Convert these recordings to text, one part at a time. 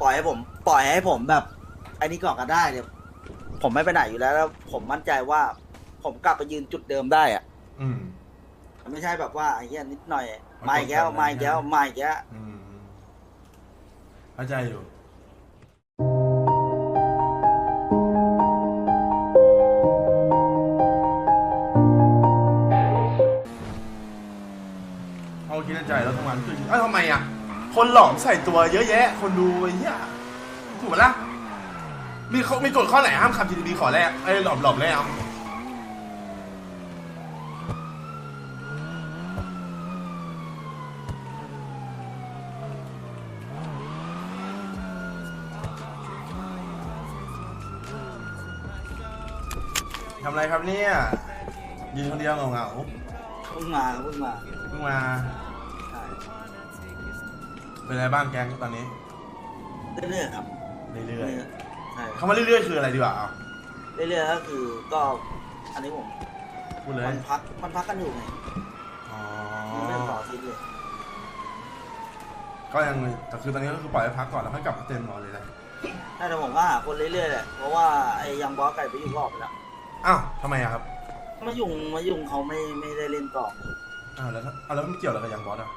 ปล่อยให้ผม ปล่อยให้ผมแบบไอ้นี่ก่อนก็ได้เดี๋ยวผมไม่ไปไหนอยู่แล้วแล้ว ผมมั่นใจว่า ผมกลับไปยืนจุดเดิมได้อะอืม ไม่ใช่แบบว่าไอ้เหี้ยนิดหน่อยมันมาอีกแล้วกดดันมาอีกแล้วนะมาอีกแล้วอืมเข้าใจอยู่ เอาคิดในใจแล้วทำงานขึ้นเอ้าทำไมอะ คนหลอมใส่ตัวเยอะแยะ คนดูไอ้เหี้ยถูกไหมล่ะมีเขามีกฎข้อไหนห้ามขับ GTB ขอแรกไอ้ยหลอมหลอมแล้วทำอะไรครับเนี่ยยืนคนเดียวเหงาเพิ่งมาเพิ่งมาๆเพิ่งมาใช่ เป็นอะไรบ้างแก๊งตอนนี้ เรื่อยๆครับเรื่อยเรื่อยๆใช่ๆคำว่าเรื่อยๆคืออะไรดีกว่าเอาเรื่อยๆก็คือก็อันนี้ผมพูดเลยมันพักมันพักกันอยู่ไงอ๋อมันไม่ได้ต่อทีเลยก็ยังแต่คือตอนนี้ก็คือปล่อยให้พักก่อนแล้วค่อยกลับมาเต็มนอนเลยนะน่าจะผมว่าหาคนเรื่อยๆแหละเพราะว่าไอ้ยังบอสไก่ไปอยู่รอบไปแล้วอ้าวทำไมอะครับมายุ่งมายุ่งเขาไม่ไม่ได้เล่นต่ออ้าวแล้วถ้าอ้าวแล้วมันเกี่ยวอะไรกับยังบอสอะ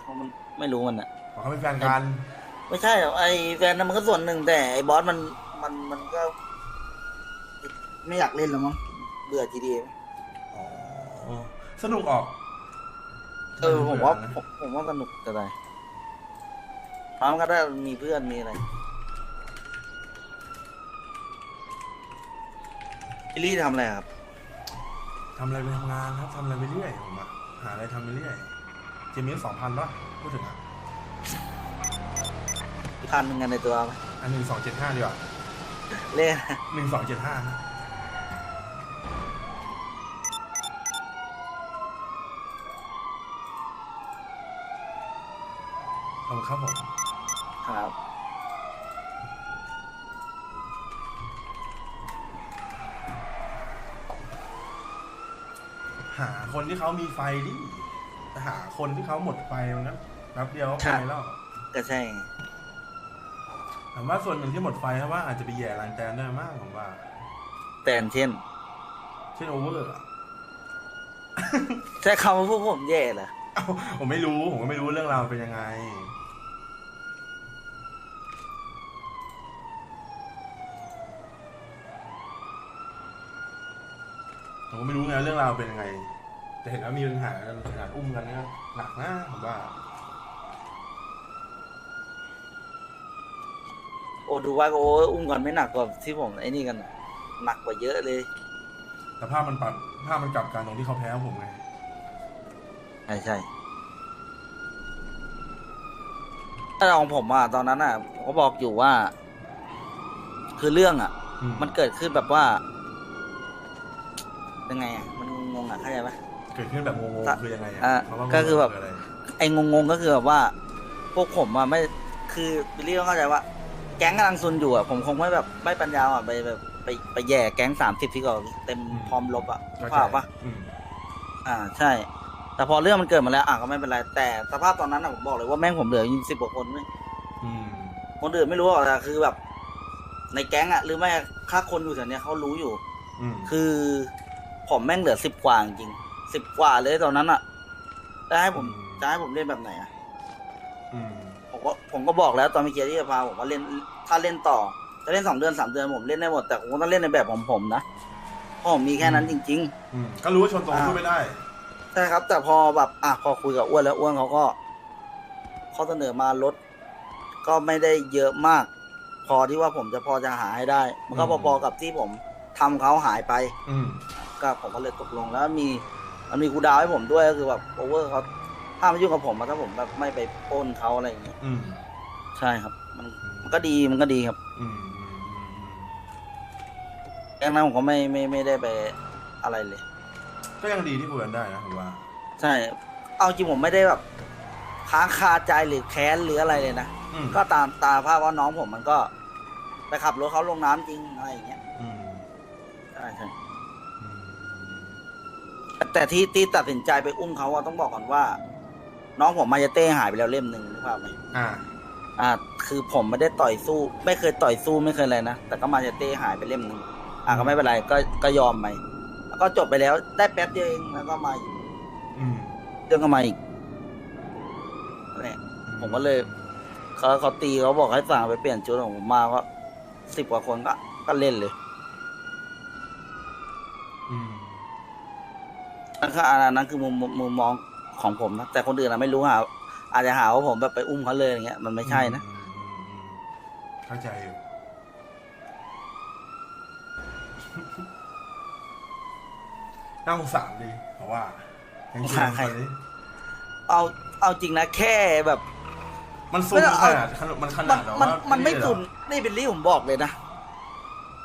เขามันไม่รู้มันอะ อ๋อเขาเป็นแฟนกันไม่ใช่หรอกไอ้แฟนนั้นมันก็ส่วนหนึ่งแต่ไอ้บอสมันมันมันก็ ไม่อยากเล่นแล้วมั้งเบื่อทีเดียวอ๋อสนุกออกเออผมว่านะผมผมว่าสนุกจะได้พร้อมก็ได้มีเพื่อนมีอะไรพี่ลี่ทำอะไรครับทำอะไรไปทำงานครับทำอะไรไปเรื่อยผมอะหาอะไรทำไปเรื่อยเจมี่สองพันป่ะพูดถึงอะ พันหนึ่งกันในตัวไหมอันหนึ่งสองเจ็ดห้าดีกว่าเล่นหนึ่งสองเจ็ดห้านะขอบคุณครับผมครับ หาคนที่เขามีไฟดิแต่หาคนที่เขาหมดไฟมันก็ แป๊บเดียวก็ไปแล้ว ก็ใช่ไงผมว่าส่วนหนึ่งที่หมดไฟเพราะว่าอาจจะไปแย่รังแตนด้วยมากผมว่า แต่เช่น เช่นโอเวอร์อะใช้คำว่าพวกผมแย่เหรอเอ้าผมไม่รู้ผมก็ไม่รู้เรื่องราวเป็นยังไง ผมก็ไม่รู้ไงเรื่องราวเป็นยังไง แต่เห็นว่ามีปัญหากันขนาดอุ้มกันก็หนักนะผมว่า โอ้ดูว่าก็โอ้อุ้มกันไม่หนักกว่าที่ผมไอ้นี่กันอะหนักกว่าเยอะเลยแต่ภาพมันปัดภาพมันกลับกันตรงที่เขาแพ้ผมไง ใช่ใช่ถ้าของผมอะตอนนั้นอะผมก็บอกอยู่ว่า คือเรื่องอะอืมันเกิดขึ้นแบบว่ายังไงอะมันงงๆอะเข้าใจปะ เกิดขึ้นแบบงงถ้าๆคือยังไงอะอะคำว่างงๆก็คือแบบะไรไอ้งงๆก็คือแบบว่า พวกผมอะไม่คือบิลลี่ต้องเข้าใจว่า แก๊งกำลังซุนอยู่อะผมคงไม่แบบไม่ปัญญาอะไปแบบไปไปแย่แก๊งสามสิบที่ก่อนเต็มพร้อมลบอะเข้าใจภาพปะอืมอ่าใช่ แต่พอเรื่องมันเกิดมาแล้วอะก็ไม่เป็นไรแต่สภาพตอนนั้นอะผมบอกเลยว่าแม่งผมเหลืออยู่สิบกว่าคนเว้ยอืมคนอื่นไม่รู้หรอกแต่คือแบบ ในแก๊งอะหรือไม่ค่าคนอยู่แถวเนี้ยเขารู้อยู่ อืมคือผมแม่งเหลือสิบกว่าจริงสิบกว่าเลยตอนนั้นอะจะให้ผมจะให้ผมเล่นแบบไหนอะ อืม ผมก็ผมก็บอกแล้วตอนเมื่อกี้ที่จะพาผมว่าเล่นถ้าเล่นต่อจะเล่นสองเดือนสามเดือนผมเล่นได้หมดแต่ผมก็ต้องเล่นในแบบของผมนะเพราะผมมีแค่นั้นจริงๆอืมก็รู้ว่าชนตรงอ่าพูดไม่ได้ใช่ครับ แต่พอแบบอะพอคุยกับอ้วนแล้วอ้วนเขาก็ข้อเสนอมาลดก็ไม่ได้เยอะมาก พอที่ว่าผมจะพอจะหาให้ได้ มันก็อืม พอๆกับที่ผมทำเขาหายไป อืมก็ผมก็เลยตกลงแล้วมีมันมีกูดาวให้ผมด้วยก็คือแบบโอเวอร์เขา ห้ามมายุ่งกับผมอะถ้าผมแบบไม่ไปปล้นเขาอะไรอย่างเงี้ยอืมใช่ครับ มันมันก็ดีมันก็ดีครับอืมอืมอืมอืมดังนั้นผมก็ไม่ไม่ไม่ได้ไปอะไรเลย ก็ยังดีที่คุยกันได้นะผมว่า ใช่ เอาจริงผมไม่ได้แบบค้างคาใจหรือแค้นหรืออะไรเลยนะ อืมก็ตามตาภาพว่าน้องผมมันก็ ไปขับรถเขาลงน้ำจริงอะไรอย่างเงี้ยอืมใช่ใช่อืมแต่ที่ที่ตัดสินใจไปอุ้มเขาอะต้องบอกก่อนว่า น้องผมมาจะเต้หายไปแล้วเล่มหนึ่งรู้ภาพไหมอ่า อ่า คือผมไม่ได้ต่อยสู้ ไม่เคยต่อยสู้ไม่เคยอะไรนะ แต่ก็มาเชเต้หายไปเล่มหนึ่งอะก็ไม่เป็นไรก็ก็ยอมไปแล้วก็จบไปแล้วได้แป๊บเดียวเองแล้วก็มาอีกอืมเรื่องก็มาอีกนั่นแหละผมก็เลยเขาเขาตีเขาบอกให้สั่งไปเปลี่ยนชุดของผมมาก็สิบกว่าคนก็ก็เล่นเลยอืม นั่นคืออันนั้นคือมุมมุมมุมมอง ของผมนะแต่คนอื่นอะไม่รู้หาอาจจะหาว่าผมแบบไปอุ้มเขาเลยอย่างเงี้ยมันไม่ใช่นะอืมอืมอืมเข้าใจอยู่น่าสงสารดีเพราะว่าจริงสงสารใครๆเลยเอาเอาจริงนะแค่แบบ มันซุนไม่ต้องขเอานาดมันขมันาดแบบมันว่ามันไม่เหรอซุนนี่บิลลี่ผมบอกเลยนะ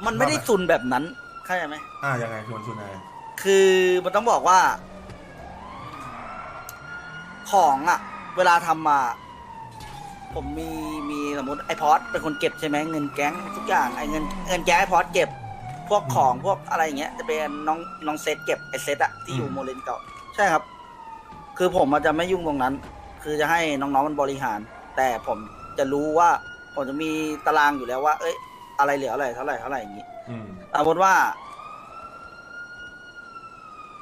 มันไม่ได้ว่าไงซุนแบบนั้นเข้าใจไหม อ่ายังไงคือมันซุนยังไงคือมันต้องบอกว่า ของอะเวลาทำมา ผมมีมีสมมติไอพอดเป็นคนเก็บใช่ไหมเงินแก๊งทุกอย่างไอเงินเงินแก๊งไอพอดเก็บ พวกของพวกอะไรอย่างเงี้ยจะเป็นน้องน้องเซตเก็บไอเซตอะที่อยู่โมเลนเก่า ใช่ครับ คือผมมันจะไม่ยุ่งตรงนั้น คือจะให้น้องๆมันบริหาร แต่ผมจะรู้ว่า ผมจะมีตารางอยู่แล้วว่า เอ้ย อะไรเหลืออะไรเท่าไหร่เท่าไหร่อย่างงี้ อืม สมมติว่า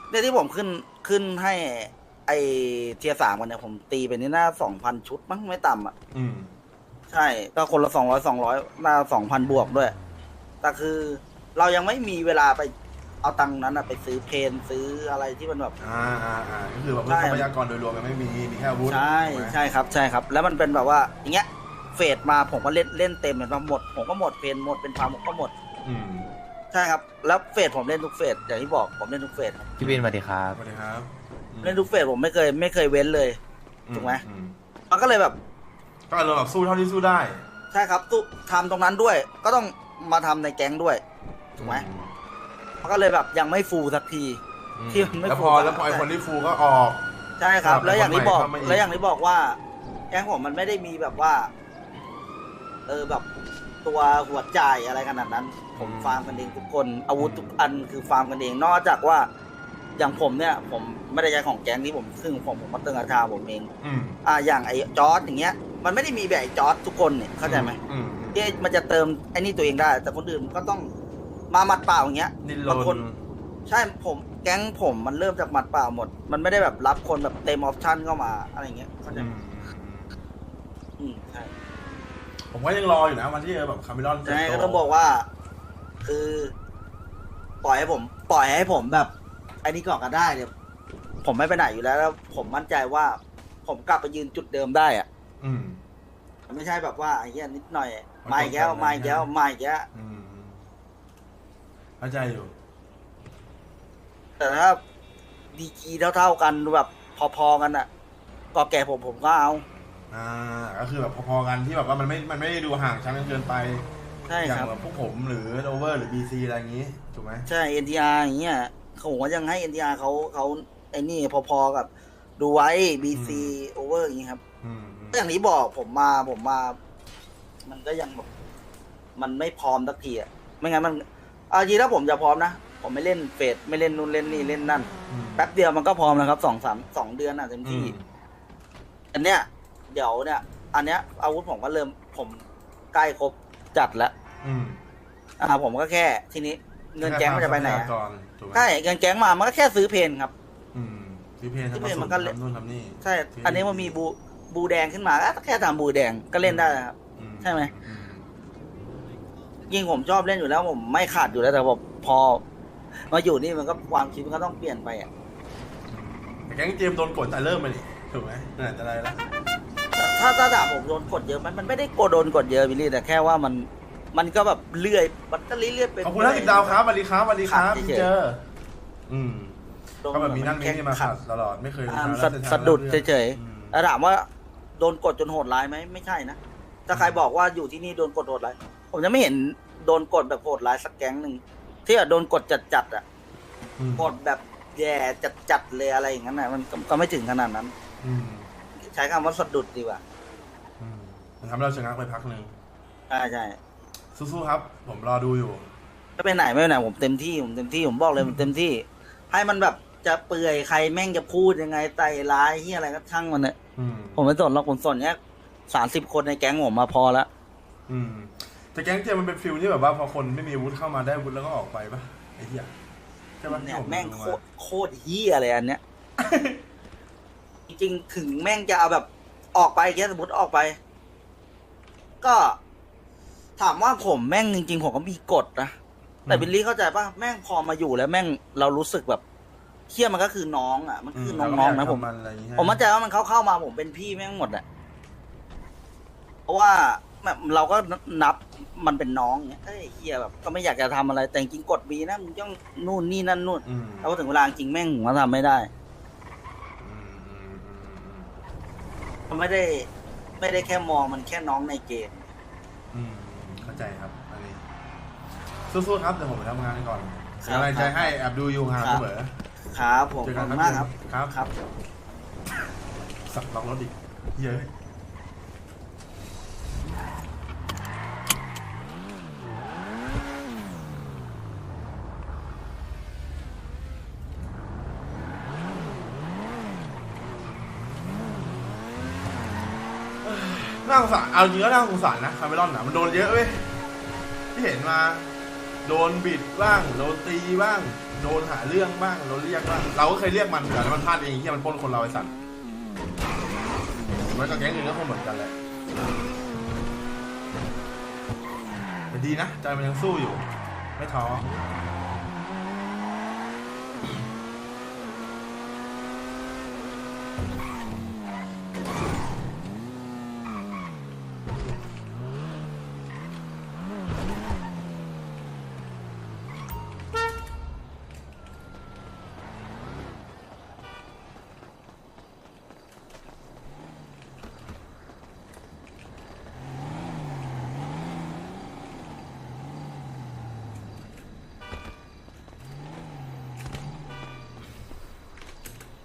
เนี่ยที่ผมขึ้นขึ้นให้ ไอเทียสามกันเนี่ยผมตีไปนี่น่าสองพันชุดมั้งไม่ต่ำอะอืม ใช่ ก็คนละสองร้อยสองร้อยน่าสองพันบวกด้วย แต่คือเรายังไม่มีเวลาไปเอาตังค์นั้นอะไปซื้อเพนซื้ออะไรที่มันแบบ อ่าอ่าอ่าก็คือแบบใช่ ทรัพยากรโดยรวมมันไม่มี มีแค่อาวุธใช่ถูกไหมใช่ครับใช่ครับ แล้วมันเป็นแบบว่าอย่างเงี้ยเฟดมาผมก็เล่นเล่นเต็มเห็นปะหมด ผมก็หมดเพนหมดเป็นพาผมก็หมดอืมใช่ครับ แล้วเฟดผมเล่นทุกเฟดอย่างที่บอกผมเล่นทุกเฟดครับพี่บินสวัสดีครับ สวัสดีครับอืม เล่นทุกเฟสผมไม่เคยไม่เคยเว้นเลย ถูกไหม อืมันก็เลยแบบก็อารมณ์แบบสู้เท่าที่สู้ได้ใช่ครับตู้ทำตรงนั้นด้วย ก็ต้องมาทำในแก๊งด้วย ถูกไหมอืมันก็เลยแบบยังไม่ฟูสักที อืมที่มันไม่แล้วพฟูออะแล้วพอไอคนที่ฟูก็ออก ใช่ครับ ครับแล้วอย่างที่บอก คนใหม่เข้ามาอีก แล้วอย่างที่บอกว่า แก๊งผมมันไม่ได้มีแบบว่า เออแบบตัวหัวจ่ายอะไรขนาดนั้น ผมฟาร์มกันเองทุกคนอาวุธทุกอันคือฟาร์มกันเอง นอกจากว่า อย่างผมเนี่ย ผมไม่ได้ใช้ของแก๊งที่ผมซึ่งผมผมมาเติมอาชาผมเองอืมอ่าอย่างไอ้จอร์ดอย่างเงี้ย มันไม่ได้มีแบบไอ้จอร์ดทุกคนเนี่ยเข้าใจไหมอืมอืมที่มันจะเติมไอ้นี่ตัวเองได้ แต่คนอื่นก็ต้องมาหมัดเปล่าอย่างเงี้ย ดิ้นรบางคน นใช่ผมแก๊งผมมันเริ่มจากหมัดเปล่าหมด มันไม่ได้แบบรับคนแบบเต็มออปชั่นเข้ามาอะไรเงี้ยเข้าใจอืไหมมอืมอืมอืมใช่ ผมก็ยังรออยู่นะวันที่เจอแบบคาร์เมลอนเติบใช่โตก็ต้องบอกว่า คือ ปล่อยให้ผม ปล่อยให้ผมแบบไอ้นี่ก่อนก็ได้เดี๋ยวผมไม่ไปไหนอยู่แล้วแล้ว ผมมั่นใจว่า ผมกลับไปยืนจุดเดิมได้อะอืม ไม่ใช่แบบว่าไอ้เหี้ยนิดหน่อยมันมาอีกแล้วกดดันมาอีกแล้วนะมาอีกแล้วอืมอืมเข้าใจอยู่ แต่ถ้าดีกรีเท่าๆกันแบบพอๆกันอะก็แก่ผมผมก็เอา อ่า ก็คือแบบพอๆกันที่แบบว่ามันไม่ มันไม่ได้ดูห่างชั้นกันเกินไป ใช่อย่าคงรับ แบบพวกผมหรือโอเวอร์หรือบีซีอะไรอย่างนี้ ถูกไหม ใช่ NTR อย่างเงี้ย เขาบอกว่ายังให้ NTR เขาเขาไอ้นี่พอๆกับดูไว้ BC over อย่างงี้ครับอืมอืมก็อย่างนี้บอกผมมาผมมา มันก็ยังแบบมันไม่พร้อมสักทีอะไม่งั้นมันเอาจริงถ้าผมจะพร้อมนะผมไม่เล่นเฟดไม่เล่นนู่นเล่นนี่เล่นนั่นอืมแป๊บเดียวมันก็พร้อมแล้วครับสองสามสองเดือนอะเต็มอืที่มอันเนี้ย เดี๋ยวเนี่ย อันเนี้ย อาวุธผมก็เริ่มผมใกล้ครบจัดแล้วอืมอ่าผมก็แค่ทีนี้ เงินแก๊งมันจะไปไหนทรัพอะยากรถูกไหมใช่เงินแก๊งมามันก็แค่ซื้อเพนครับ อืมซื้อเพลงซื้อทำเพลมางสุมันดก็เละทำนู่นทำนี่ ใช่ ที่ อันนี้มันมีบูบูแดงขึ้นมาก็แค่ทำบูแดงก็เล่นได้ครับ อืใช่ไหม อืมยิ่งผมชอบเล่นอยู่แล้วผมไม่ขาดอยู่แล้วแต่ผมพอ มาอยู่นี่มันก็ความคิดมันก็ต้องเปลี่ยนไปอะแต่แก๊งเจมส์โดนกดแต่เริ่มมาดิถูกไหมตั้งแต่อะไรแล้วถ้าถ้าถามผมโดนกดเยอะมันมันไม่ได้โกโดนกดเยอะวิลลี่แต่แค่ว่ามัน มันก็แบบเลื่อยมันก็เรื่อยๆเป็นขอบคุณท่านสิบดาวครับสวัสดีครับสวัสดีครับขัดพี่เฉยๆเจอ อืมโดนก็แบบมีนั่นมีแค่นี่มาขัขัดดตลอดไม่เคยอ่าทำสะแล้วสะดุดรื่องเฉยอืมๆแล้วถามว่าโดนกดจนโหดร้ายไหมไม่ใช่นะถ้าใครบอกว่าอยู่ที่นี่โดนกดโหดร้ายผมจะไม่เห็นโดนกดแบบโหดร้ายสักแก๊งหนึ่งที่แบบโดนกดจัดๆอะอืมกดแบบแย่จัดๆเลยอะไรอย่างนั้นนะมันก็ก็ไม่ถึงขนาดนั้นอืมใช้คำว่าสะดุดดีกว่าอืมมันทำให้เราชนะไปพักหนึ่งใช่ใช่ สู้ๆครับ ผมรอดูอยู่ไม่ไปไหนไม่ไปไหนผมเต็มที่ผมเต็มที่ผมบอกเลยผมเต็มที่ ให้มันแบบจะเปื่อยใครแม่งจะพูดยังไงไต่ร้ายที่อะไรก็ช่างมันเนี่ยอืมผมไม่สนหรอกผมสนแค่สามสิบคนในแก๊งผมมาพอแล้วอืมแต่แก๊งเจมันเป็นฟิลที่แบบว่าพอคนไม่มีอาวุธเข้ามาได้อาวุธแล้วก็ออกไปปะไอ้เหี้ยใช่ปะเนี่ยที่ผแม่งดูโคมาตรโคตรเฮียอะไรอันเนี้ย จริงๆถึงแม่งจะเอาแบบออกไปแค่สมมติออกไป ก็ ถามว่าผมแม่งจริงๆผมก็มีกฎนะแต่บิลลี่เข้าใจป่ะแม่งพอมาอยู่แล้วแม่งเรารู้สึกแบบเฮียมันก็คือน้องอะ มันคือน้องๆนะผมมันอะไรอย่างเงี้ยผมมั่นใจว่ามันเข้าเข้ามาผมเป็นพี่แม่งหมดแหละเพราะว่าแบบเราก็นับมันเป็นน้องเงี้ยเอ้ยเฮียแบบก็ไม่อยากจะทำอะไร แต่จริงๆกฎมีนะมึงต้องนู่นนี่นั่นนู่นอืมแล้วพอถึงเวลาจริงแม่งผมก็ทำไม่ได้อืมอืมอืมอืมมันไม่ได้ ไม่ได้แค่มองมันแค่น้องในเกมอืมเข้า ใจครับอันนี้สู้ๆครับเดี๋ยวผมไปทำงานก่อนครับอะไรใจให้แอบดูอยู่ห่างครับเสมอครับผมเจอขกัอบนคุณมากครับครับครับ สับล็อกรถอีกเยอะน่าสงสารเอาจริงก็น่าสงสารนะคาร์เมลอนอะมันโดนเยอะเว้ย ที่เห็นมา โดนบิดบ้างโดนตีบ้าง โดนหาเรื่องบ้างโดนเรียกบ้างเราก็เคยเรียกมันแต่มันพลาดเองที่มันปล้นคนเราไอ้สัตว์มันกับแก๊งอื่นก็คงเหมือนกันแหละแต่ดีนะใจมันยังสู้อยู่ ไม่ท้อ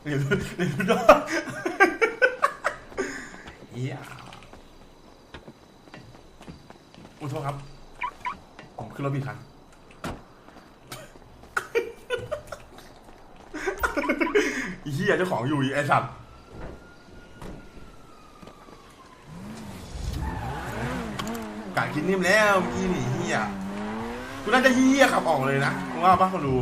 เรียนรู้เรียนรู้ได้เอียอุยโทษครับ ผมขึ้นรถผิดคันอีเหี้ยเจ้าของอยู่อีไอ้สัตว์กะกินนิ่มแล้วอีนี่เหี้ยกูน่าจะเหี้ยขับออกเลยนะมึงว่าปะเขาดู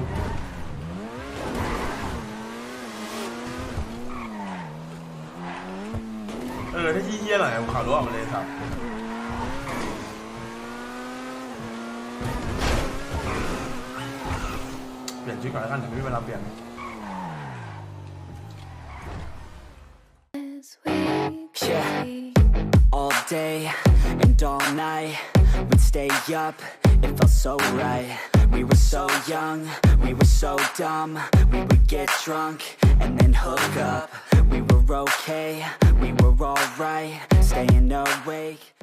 ออถ้าขี้เหี้ยหน่อยผมขับรถออกมาเลยครับเปลี่ยนชุดก่อนแล้วกันเดี๋ยวไม่มีเวลาเปลี่ยน Yeah, all day and all night, we'd stay up, it felt so right. We were so young, we were so dumb, we would get drunk and then hook up. We were okay, we were alright, staying awake.